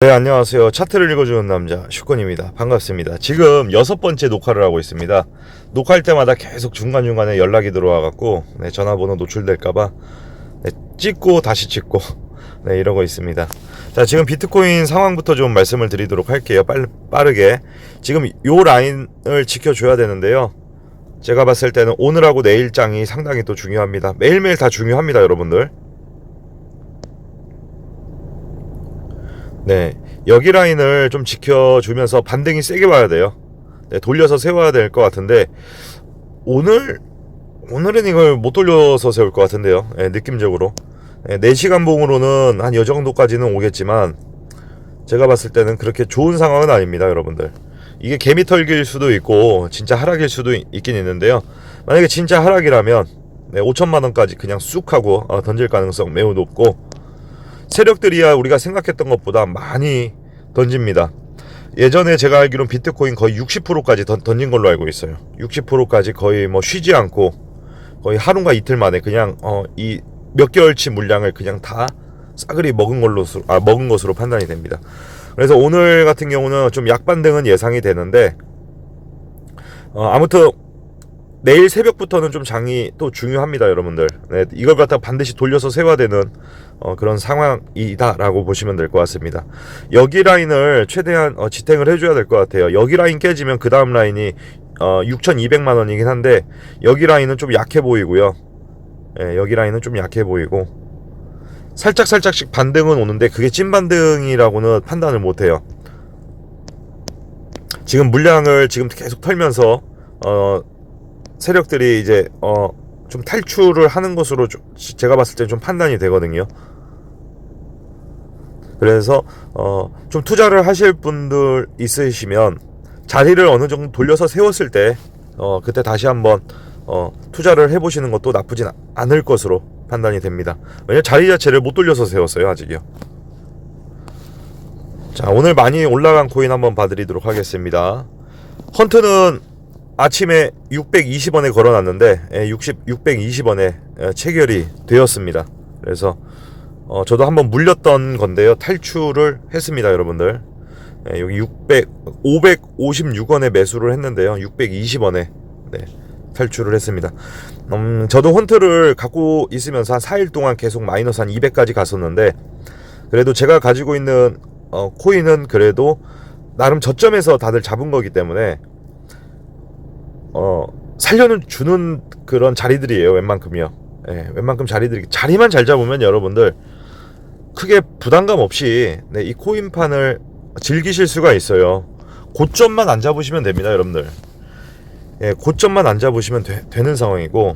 네, 안녕하세요. 차트를 읽어주는 남자, 슈건입니다. 반갑습니다. 지금 여섯 번째 녹화를 하고 있습니다. 녹화할 때마다 계속 중간중간에 연락이 들어와갖고, 네, 전화번호 노출될까봐, 네, 찍고 다시 찍고, 네, 이러고 있습니다. 자, 지금 비트코인 상황부터 좀 말씀을 드리도록 할게요. 빨, 빠르게. 지금 요 라인을 지켜줘야 되는데요. 제가 봤을 때는 오늘하고 내일장이 상당히 또 중요합니다. 매일매일 다 중요합니다, 여러분들. 네, 여기 라인을 좀 지켜주면서 반등이 세게 와야 돼요. 네, 돌려서 세워야 될 것 같은데 오늘 오늘은 이걸 못 돌려서 세울 것 같은데요. 네, 느낌적으로 네, 4시간 봉으로는 한요 정도까지는 오겠지만 제가 봤을 때는 그렇게 좋은 상황은 아닙니다, 여러분들. 이게 개미 털기일 수도 있고 진짜 하락일 수도 있- 있긴 있는데요. 만약에 진짜 하락이라면 네, 5천만 원까지 그냥 쑥 하고 어, 던질 가능성 매우 높고 세력들이야 우리가 생각했던 것보다 많이 던집니다. 예전에 제가 알기로는 비트코인 거의 60%까지 던, 던진 걸로 알고 있어요. 60%까지 거의 뭐 쉬지 않고 거의 하루가 이틀 만에 그냥 어, 이 몇 개월치 물량을 그냥 다 싸그리 먹은 걸로 수- 아 먹은 것으로 판단이 됩니다. 그래서 오늘 같은 경우는 좀 약반등은 예상이 되는데 어, 아무튼 내일 새벽부터는 좀 장이 또 중요합니다, 여러분들. 네, 이걸 갖다 반드시 돌려서 세워야 되는 어, 그런 상황이다라고 보시면 될 것 같습니다. 여기 라인을 최대한 어, 지탱을 해줘야 될 것 같아요. 여기 라인 깨지면 그 다음 라인이 어, 6,200만 원이긴 한데 여기 라인은 좀 약해 보이고요. 예, 여기 라인은 좀 약해 보이고 살짝 살짝씩 반등은 오는데 그게 찐 반등이라고는 판단을 못 해요. 지금 물량을 지금 계속 털면서 어, 세력들이 이제 어 좀 탈출을 하는 것으로 좀 제가 봤을 때 좀 판단이 되거든요. 그래서 어 좀 투자를 하실 분들 있으시면 자리를 어느 정도 돌려서 세웠을 때 어 그때 다시 한번 어 투자를 해보시는 것도 나쁘진 않을 것으로 판단이 됩니다. 왜냐 면 자리 자체를 못 돌려서 세웠어요 아직이요. 자 오늘 많이 올라간 코인 한번 봐드리도록 하겠습니다. 헌트는 아침에 620원에 걸어놨는데 60, 620원에 체결이 되었습니다. 그래서 어, 저도 한번 물렸던 건데요. 탈출을 했습니다, 여러분들. 예, 여기 600, 556원에 매수를 했는데요. 620원에 네, 탈출을 했습니다. 음, 저도 헌트를 갖고 있으면서 한 4일 동안 계속 마이너스 한 200까지 갔었는데 그래도 제가 가지고 있는 어, 코인은 그래도 나름 저점에서 다들 잡은 거기 때문에 어 살려는 주는 그런 자리들이에요 웬만큼이요. 예, 웬만큼 자리들이 자리만 잘 잡으면 여러분들 크게 부담감 없이 네, 이 코인판을 즐기실 수가 있어요. 고점만 안 잡으시면 됩니다 여러분들. 예, 고점만 안 잡으시면 되, 는 상황이고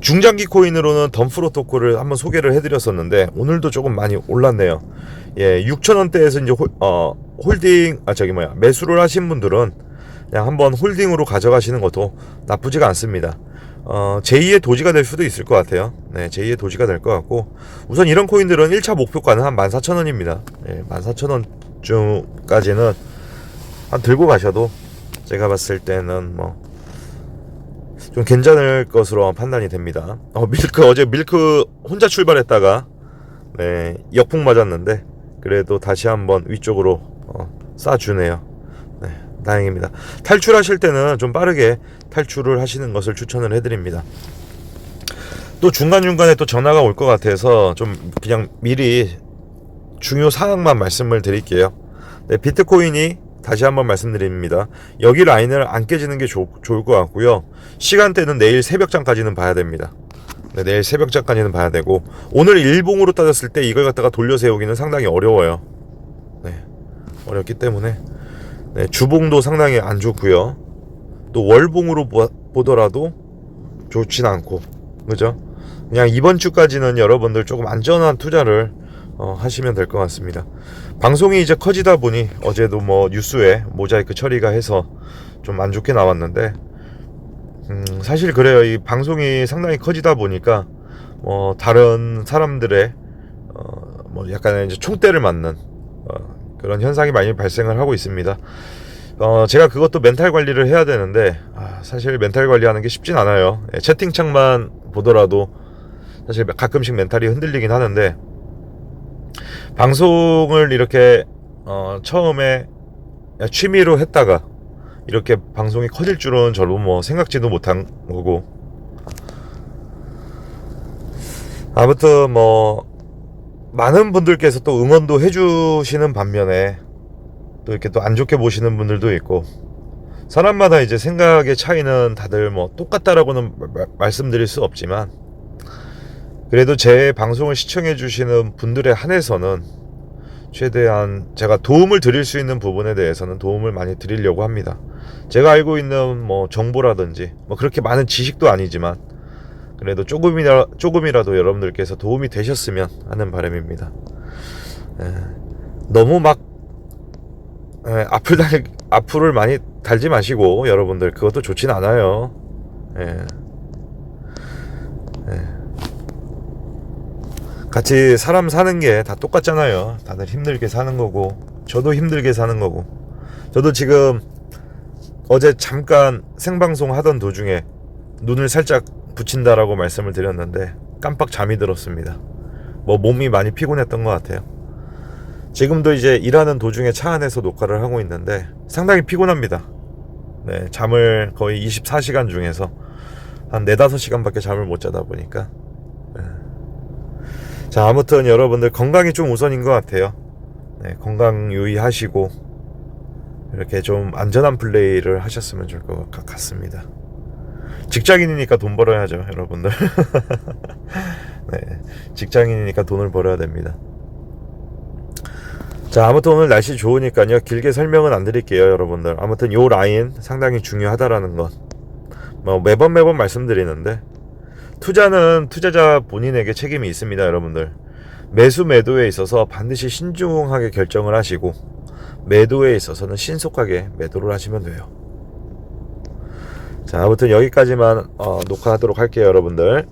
중장기 코인으로는 덤프로토콜을 한번 소개를 해드렸었는데 오늘도 조금 많이 올랐네요. 예, 6천 원대에서 이제 홀, 어, 홀딩 아 저기 뭐야 매수를 하신 분들은 그냥 한번 홀딩으로 가져가시는 것도 나쁘지가 않습니다. 어, 제2의 도지가 될 수도 있을 것 같아요. 네, 제2의 도지가 될 것 같고 우선 이런 코인들은 1차 목표가는 한 14,000원입니다. 예, 14,000원쯤까지는 한 들고 가셔도 제가 봤을 때는 뭐 좀 괜찮을 것으로 판단이 됩니다. 어, 밀크 어제 밀크 혼자 출발했다가 네, 역풍 맞았는데 그래도 다시 한번 위쪽으로 어, 쏴주네요. 네, 다행입니다. 탈출하실 때는 좀 빠르게 탈출을 하시는 것을 추천을 해드립니다. 또 중간중간에 또 전화가 올 것 같아서 좀 그냥 미리 중요 사항만 말씀을 드릴게요. 네, 비트코인이 다시 한번 말씀드립니다. 여기 라인을 안 깨지는 게 좋, 좋을 것 같고요. 시간대는 내일 새벽장까지는 봐야 됩니다. 네, 내일 새벽장까지는 봐야 되고 오늘 일봉으로 따졌을 때 이걸 갖다가 돌려 세우기는 상당히 어려워요. 네, 어렵기 때문에 네, 주봉도 상당히 안 좋고요. 또 월봉으로 보, 보더라도 좋진 않고 그죠? 그냥 이번 주까지는 여러분들 조금 안전한 투자를 어, 하시면 될 것 같습니다. 방송이 이제 커지다 보니 어제도 뭐 뉴스에 모자이크 처리가 해서 좀 안 좋게 나왔는데 음, 사실 그래요. 이 방송이 상당히 커지다 보니까 뭐 다른 사람들의 어, 뭐 약간 이제 총대를 맞는 어, 그런 현상이 많이 발생을 하고 있습니다. 어, 제가 그것도 멘탈 관리를 해야 되는데 아, 사실 멘탈 관리하는 게 쉽진 않아요. 예, 채팅창만 보더라도 사실 가끔씩 멘탈이 흔들리긴 하는데 방송을 이렇게 어, 처음에 취미로 했다가 이렇게 방송이 커질 줄은 저도 뭐 생각지도 못한 거고 아무튼 뭐 많은 분들께서 또 응원도 해주시는 반면에 또 이렇게 또 안 좋게 보시는 분들도 있고 사람마다 이제 생각의 차이는 다들 뭐 똑같다라고는 마- 마- 말씀드릴 수 없지만 그래도 제 방송을 시청해 주시는 분들에 한해서는 최대한 제가 도움을 드릴 수 있는 부분에 대해서는 도움을 많이 드리려고 합니다. 제가 알고 있는 뭐 정보라든지 뭐 그렇게 많은 지식도 아니지만 그래도 조금이라 조금이라도 여러분들께서 도움이 되셨으면 하는 바람입니다. 예, 너무 막 예, 앞을 달 앞을 많이 달지 마시고 여러분들 그것도 좋진 않아요. 예. 예. 같이 사람 사는 게 다 똑같잖아요. 다들 힘들게 사는 거고, 저도 힘들게 사는 거고. 저도 지금 어제 잠깐 생방송 하던 도중에 눈을 살짝 붙인다라고 말씀을 드렸는데 깜빡 잠이 들었습니다. 뭐 몸이 많이 피곤했던 것 같아요. 지금도 이제 일하는 도중에 차 안에서 녹화를 하고 있는데 상당히 피곤합니다. 네, 잠을 거의 24시간 중에서 한 4, 5시간밖에 잠을 못 자다 보니까 자, 아무튼 여러분들 건강이 좀 우선인 것 같아요. 네, 건강 유의하시고 이렇게 좀 안전한 플레이를 하셨으면 좋을 것 같- 같습니다. 직장인이니까 돈 벌어야죠, 여러분들. 네, 직장인이니까 돈을 벌어야 됩니다. 자, 아무튼 오늘 날씨 좋으니까요. 길게 설명은 안 드릴게요, 여러분들. 아무튼 요 라인 상당히 중요하다라는 것. 뭐 매번 매번 말씀드리는데 투자는 투자자 본인에게 책임이 있습니다, 여러분들. 매수 매도에 있어서 반드시 신중하게 결정을 하시고 매도에 있어서는 신속하게 매도를 하시면 돼요. 자, 아무튼 여기까지만 어, 녹화하도록 할게요, 여러분들.